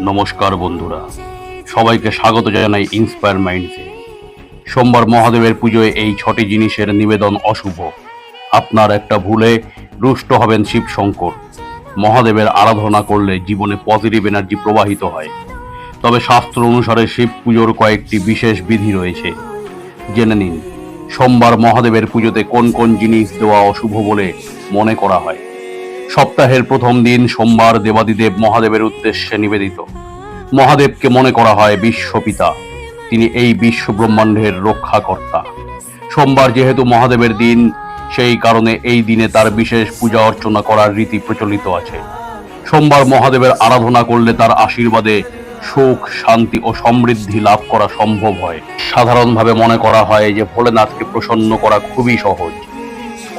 নমস্কার বন্ধুরা। সবাইকে স্বাগত জানাই ইন্সপায়ার মাইন্ডসে সোমবার মহাদেবের পুজোয় এই ছটি জিনিসের নিবেদন অশুভ। আপনার একটা ভুলে রুষ্ট হবেন শিব শঙ্কর মহাদেবের আরাধনা করলে জীবনে পজিটিভ এনার্জি প্রবাহিত হয়। তবে শাস্ত্র অনুসারে শিব পুজোর কয়েকটি বিশেষ বিধি রয়েছে। জেনে নিন, সোমবার মহাদেবের পুজোতে কোন কোন জিনিস দেওয়া অশুভ বলে মনে করা হয়? সপ্তাহের প্রথম দিন সোমবার দেবাদিদেব মহাদেবের উদ্দেশ্যে নিবেদিত। মহাদেবকে মনে করা হয় বিশ্বপিতা তিনি এই বিশ্ব ব্রহ্মাণ্ডের রক্ষাকর্তা। সোমবার যেহেতু মহাদেবের দিন, সেই কারণে এই দিনে তার বিশেষ পূজা অর্চনা করার রীতি প্রচলিত আছে। সোমবার মহাদেবের আরাধনা করলে তার আশীর্বাদে সুখ, শান্তি ও সমৃদ্ধি লাভ করা সম্ভব হয়। সাধারণভাবে মনে করা হয় যে ভোলেনাথকে প্রসন্ন করা খুবই সহজ।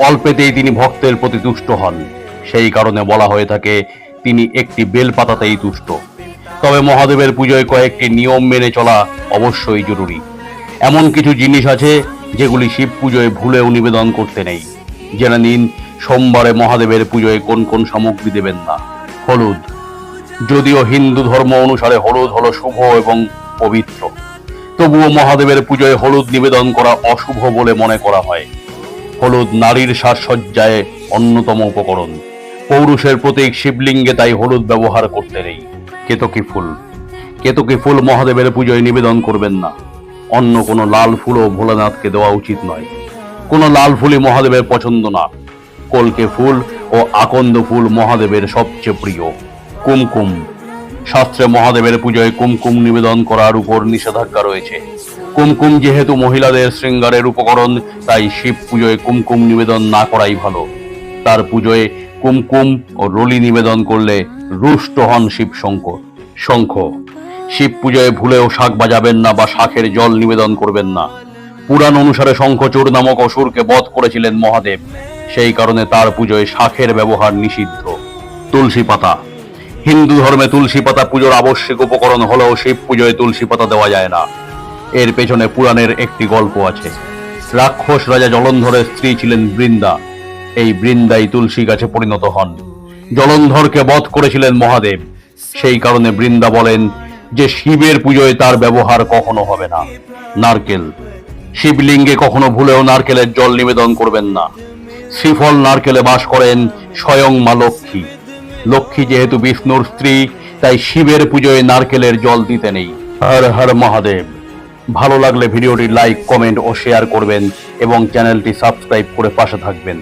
অল্পেতেই তিনি ভক্তের প্রতি তুষ্ট হন। সেই কারণে বলা হয়ে থাকে, তিনি একটি বেলপাতাতেই তুষ্ট। তবে মহাদেবের পুজোয় কয়েকটি নিয়ম মেনে চলা অবশ্যই জরুরি। এমন কিছু জিনিস আছে, যেগুলি শিব পুজোয় ভুলেও নিবেদন করতে নেই। জেনে নিন, সোমবারে মহাদেবের পুজোয় কোন কোন সামগ্রী দেবেন না। হলুদ। যদিও হিন্দু ধর্ম অনুসারে হলুদ হলো শুভ এবং পবিত্র। তবুও মহাদেবের পুজোয় হলুদ নিবেদন করা অশুভ বলে মনে করা হয়। হলুদ নারীর সাজসজ্জায় অন্যতম উপকরণ। পৌরুষের প্রতীক শিবলিঙ্গে তাই হলুদ ব্যবহার করতে নেই। কেতকী ফুল? কেতকী ফুল মহাদেবের পুজোয় নিবেদন করবেন না? অন্য কোনো লাল ফুলও ভোলানাথকে দেওয়া উচিত নয়। কোনো লাল ফুলই মহাদেবের পছন্দ না। কলকে ফুল ও আকন্দ ফুল মহাদেবের সবচেয়ে প্রিয়। কুমকুম। শাস্ত্রে মহাদেবের পুজোয় কুমকুম নিবেদন করার উপর নিষেধাজ্ঞা রয়েছে। কুমকুম যেহেতু মহিলাদের শৃঙ্গারের উপকরণ, তাই শিব পুজোয় কুমকুম নিবেদন না করাই ভালো। তার পুজোয় কুমকুম ও রলি নিবেদন করলে রুষ্ট হন শিব শঙ্কর। শঙ্খ, শিব পুজোয় ভুলেও শাক বাজাবেন না বা শাখের জল নিবেদন করবেন না। পুরাণ অনুসারে শঙ্খচূড় নামক অসুরকে বধ করেছিলেন মহাদেব। সেই কারণে তার পুজোয় শাখের ব্যবহার নিষিদ্ধ। তুলসী পাতা, হিন্দু ধর্মে তুলসী পাতা পুজোর আবশ্যক উপকরণ হলেও শিব পুজোয় তুলসী পাতা দেওয়া যায় না। এর পেছনে পুরাণের একটি গল্প আছে। রাক্ষস রাজা জলন্ধরের স্ত্রী ছিলেন বৃন্দা। এই বৃন্দাই তুলসী গাছে পরিণত হন। জলন্ধরকে বধ করেছিলেন মহাদেব। সেই কারণে বৃন্দা বলেন যে শিবের পুজোয় তার ব্যবহার কখনো হবে না। নারকেল। শিবলিঙ্গে কখনো ভুলেও নারকেলের জল নিবেদন করবেন না। শ্রীফল নারকেলে বাস করেন স্বয়ং মা লক্ষ্মী। লক্ষ্মী যেহেতু বিষ্ণুর স্ত্রী, তাই শিবের পুজোয় নারকেলের জল দিতে নেই। হর হর মহাদেব। ভালো লাগলে ভিডিওটি লাইক, কমেন্ট ও শেয়ার করবেন এবং চ্যানেলটি সাবস্ক্রাইব করে পাশে থাকবেন।